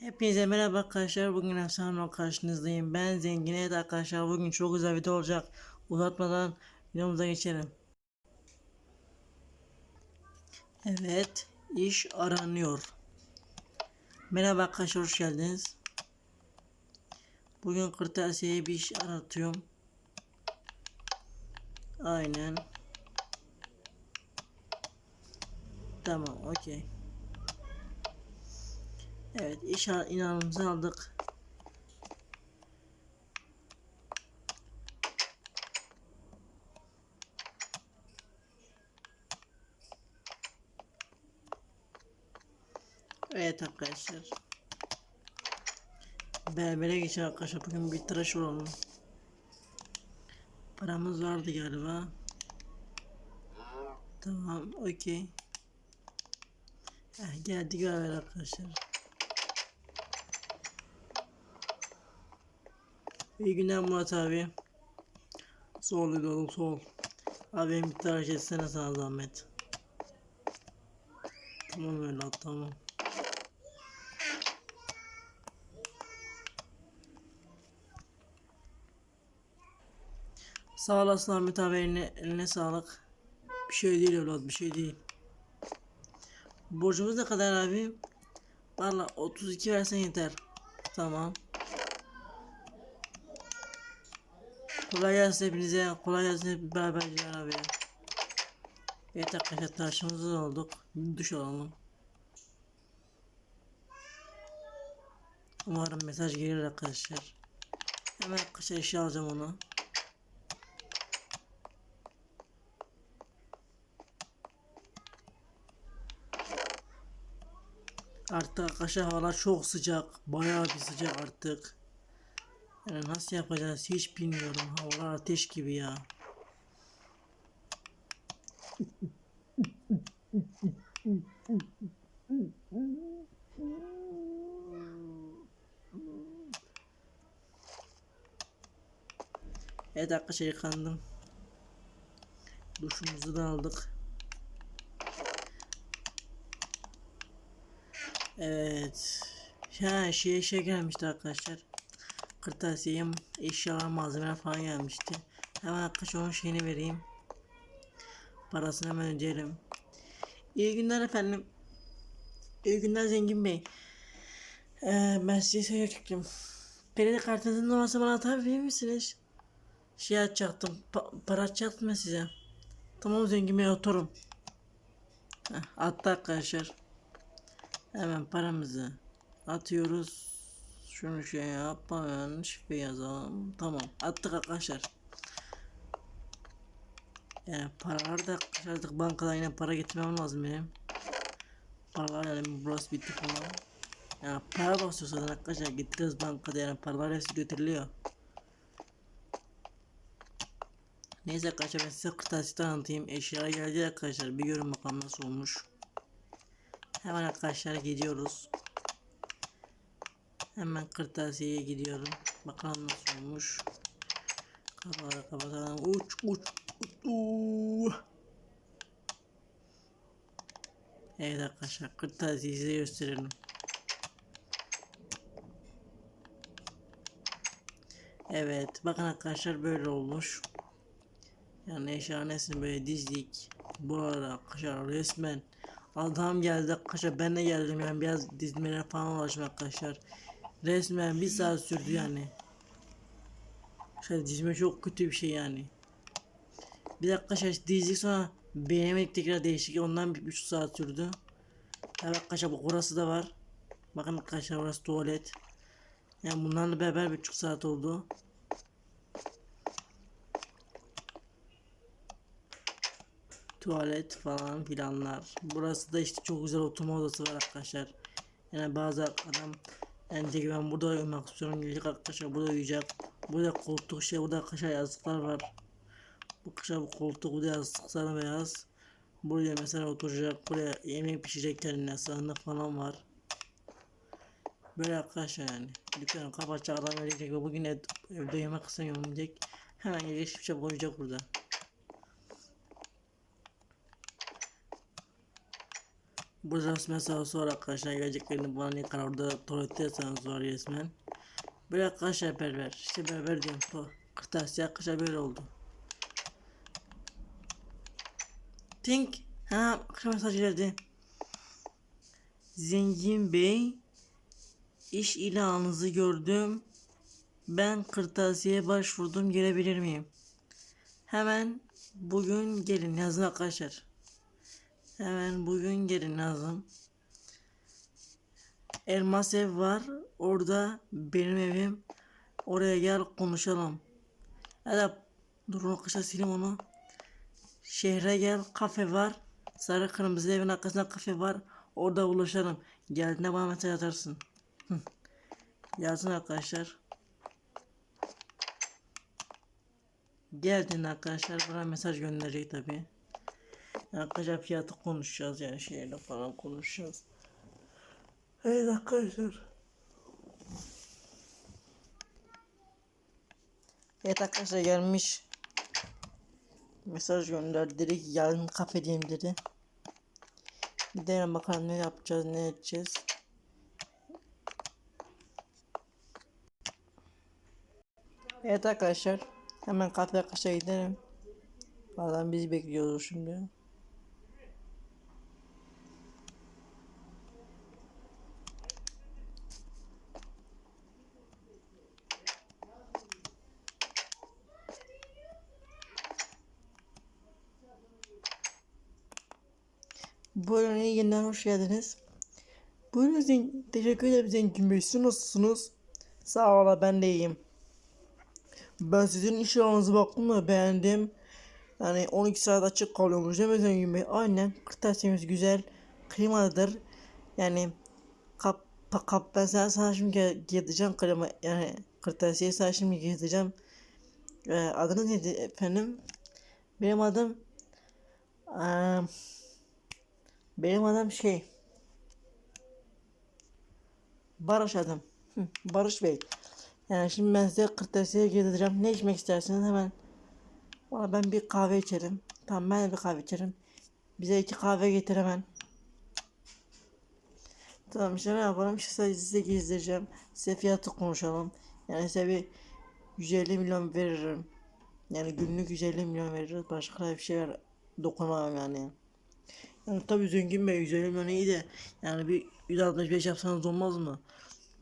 Hepinize merhaba arkadaşlar. Bugün efsane karşınızdayım. Ben Zengin. Evet arkadaşlar bugün çok güzel video olacak. Uzatmadan videomuza geçelim. Evet. iş aranıyor. Merhaba arkadaşlar hoş geldiniz. Bugün kırtasiyeye bir iş aratıyorum. Aynen. Tamam okey. Evet iş inanımızı aldık. Evet arkadaşlar. Berbere geçer arkadaşlar. Bugün bir tıraş olalım. Paramız vardı galiba. Tamam okey. Heh, geldik berber arkadaşlar. İyi günler Murat abi. Sol oğlum sol. Abi benim bir tıraş etsene sana zahmet. Tamam öyle at, tamam. Sağ olasın Ahmet abi eline, eline sağlık. Bir şey değil evlat bir şey değil. Borcumuz ne kadar abi? Valla 32 versen yeter. Tamam. Kolay gelsin hepinize. Kolay gelsin hep beraber Cihan abi. Evet arkadaşlar taşımızı olduk. Bir duş alalım. Umarım mesaj gelir arkadaşlar. Hemen arkadaşlar eşya alacağım onu. Artık arkadaşlar havalar çok sıcak. Bayağı bir sıcak artık. Yani nasıl yapacağız hiç bilmiyorum. Havalar ateş gibi ya. Evet arkadaşlar yıkandım. Duşumuzu da aldık. Evet. Ha şey şey gelmişti arkadaşlar. Kırtasiyem, eşyalar, malzemeler falan gelmişti. Hemen arkadaşlar onun şeyini vereyim. Parasını hemen ödeyelim. İyi günler efendim. İyi günler Zengin Bey. Ee, ben size söyleyecektim. Kredi kartınızın numarası bana atabilir misiniz? Şey açacaktım. Pa para açacaktım ben size. Tamam Zengin Bey oturum. Heh, attı arkadaşlar. Hemen paramızı atıyoruz. Şunu şey yapmayın. Şifre yazalım. Tamam. Attık arkadaşlar. Yani paralar da artık bankadan yine para getirmem lazım benim. Paralar yani burası bitti falan. Yani para basıyor zaten arkadaşlar. Gittiniz bankada yani paralar hepsi götürülüyor. Neyse arkadaşlar ben size kırtasiyeden anlatayım. Eşyalar geldi arkadaşlar. Bir görün bakalım nasıl olmuş. Hemen arkadaşlar gidiyoruz. Hemen kırtasiyeye gidiyorum. Bakalım nasıl olmuş. Kafaları kapatalım. Uç uç uç. Evet arkadaşlar kırtasiyeyi size gösterelim. Evet bakın arkadaşlar böyle olmuş. Yani eşhanesini böyle dizdik. Bu arada arkadaşlar resmen adam geldi arkadaşlar ben de geldim yani biraz dizmelere falan uğraştım arkadaşlar. Resmen bir saat sürdü yani. Şöyle dizme çok kötü bir şey yani. Bir dakika şey dizdik sonra beğenemedik tekrar değişik ondan bir buçuk saat sürdü. Evet arkadaşlar bu orası da var. Bakın arkadaşlar orası tuvalet. Yani bunlarla beraber bir buçuk saat oldu. Tuvalet falan filanlar. Burası da işte çok güzel oturma odası var arkadaşlar. Yani bazı adam yani diyor ki ben burada uyumak istiyorum. Gelecek arkadaşlar burada uyuyacak. Burada koltuk şey burada arkadaşlar yazlıklar var. Bu arkadaşlar bu koltuk burada yazlık sarı beyaz. Buraya mesela oturacak. Buraya yemek pişirecek kendine sahne falan var. Böyle arkadaşlar yani. Dükkanı kapatacak adam gelecek ve bugün ev, evde yemek istemiyorum diyecek. Hemen gelecek bir şey koyacak burada. Burada mesela sonra arkadaşlar geleceklerini bana ne kadar orada tuvaletteyseniz var resmen. Böyle arkadaşlar berber. İşte berber diyorum. Bu kırtasiye arkadaşlar böyle oldu. Think. Ha akşam mesaj geldi. Zengin Bey iş ilanınızı gördüm. Ben kırtasiyeye başvurdum gelebilir miyim? Hemen bugün gelin yazın arkadaşlar. Hemen bugün gelin lazım. Elmas ev var. Orada benim evim. Oraya gel konuşalım. Ya da durun arkadaşlar sileyim onu. Şehre gel kafe var. Sarı kırmızı evin arkasında kafe var. Orada buluşalım. Geldiğinde bana mesaj atarsın. Yazın arkadaşlar. Geldiğinde arkadaşlar bana mesaj gönderecek tabi. Arkadaşlar fiyatı konuşacağız yani şeyle falan konuşacağız. Evet arkadaşlar. Evet arkadaşlar gelmiş. Mesaj gönderdi ki yarın kafedeyim dedi. Gidelim bakalım ne yapacağız ne edeceğiz. Evet arkadaşlar. Hemen kafe arkadaşlar gidelim. Adam bizi bekliyoruz şimdi. Günler hoş geldiniz. Buyurun zengin, teşekkür ederim zengin bey. Siz nasılsınız? Sağ ol ben de iyiyim. Ben sizin iş alanınızı baktım da beğendim. Yani 12 saat açık kalıyormuş değil mi zengin bey? Aynen. Kırtasiyemiz güzel. Klimalıdır. Yani kap, kap ben sana, sana şimdi getireceğim klima yani kırtasiye sana şimdi getireceğim. Ee, adınız neydi efendim? Benim adım eee benim adam şey. Barış adım. Hı, Barış Bey. Yani şimdi ben size kırtasiye getireceğim. Ne içmek istersiniz hemen. Valla ben bir kahve içerim. Tamam ben de bir kahve içerim. Bize iki kahve getir hemen. Tamam işte ne yapalım işte size, gezdireceğim. Size fiyatı konuşalım. Yani size bir 150 milyon veririm. Yani günlük 150 milyon veririz. Başka bir şey dokunamam yani. Tabii zengin bey 150 milyon iyi de yani bir 165 yapsanız olmaz mı?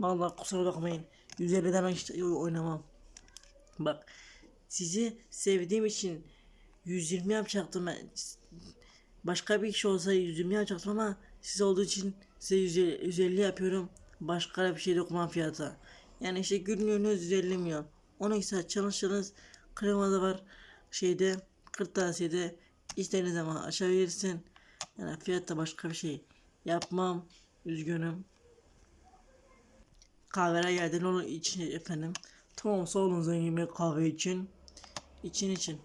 Vallahi kusura bakmayın. 150'den hiç oynamam. Bak sizi sevdiğim için 120 yapacaktım ben. Başka bir kişi olsa 120 yapacaktım ama siz olduğu için size 150, 150 yapıyorum. Başka bir şey dokunmam fiyata. Yani işte günlüğünüz 150 milyon. 12 saat çalışırsanız kremada var. Şeyde kırtasiyede istediğiniz zaman açabilirsin. Yani fiyatta başka bir şey yapmam. Üzgünüm. Kahvere geldin onun için efendim. Tamam sağ olun zengin bey kahve için. İçin için.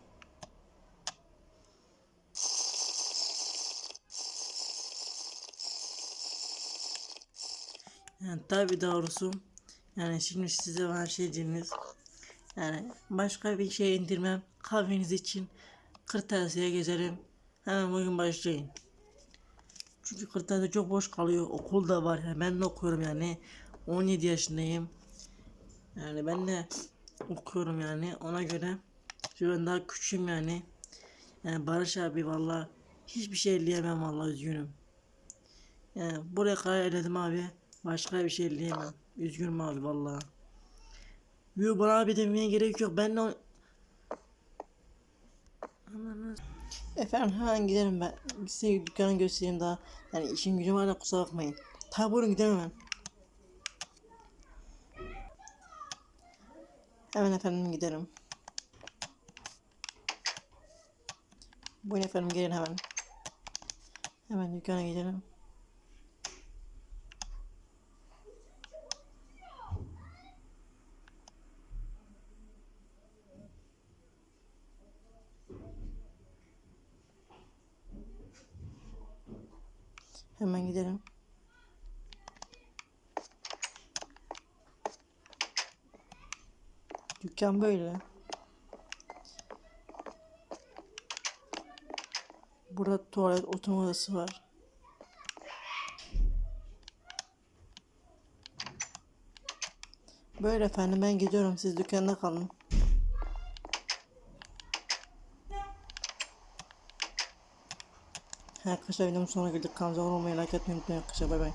Yani tabi doğrusu yani şimdi size bana şey diyiniz yani başka bir şey indirmem kahveniz için kırtasiye gezerim hemen bugün başlayın çünkü kırtasiye çok boş kalıyor okul da var yani ben de okuyorum yani 17 yaşındayım yani ben de okuyorum yani ona göre şu ben daha küçüğüm yani yani Barış abi valla hiçbir şey elleyemem valla üzgünüm yani buraya karar eledim abi. Başka bir şey elleyemem. Üzgünüm abi valla. Yo bana abi demeye gerek yok. Ben de o- Efendim hemen gidelim ben. Size dükkanı göstereyim daha. Yani işim gücüm var da kusura bakmayın. Tabi buyurun gidelim hemen. Hemen efendim gidelim. Buyurun efendim gelin hemen. Hemen dükkana gidelim. Hemen gidelim. Dükkan böyle. Burada tuvalet oturma odası var. Böyle efendim ben gidiyorum siz dükkanda kalın. Arkadaşlar videomun sonuna geldik. Kanalımıza abone olmayı, like etmeyi unutmayın arkadaşlar. Bay bay.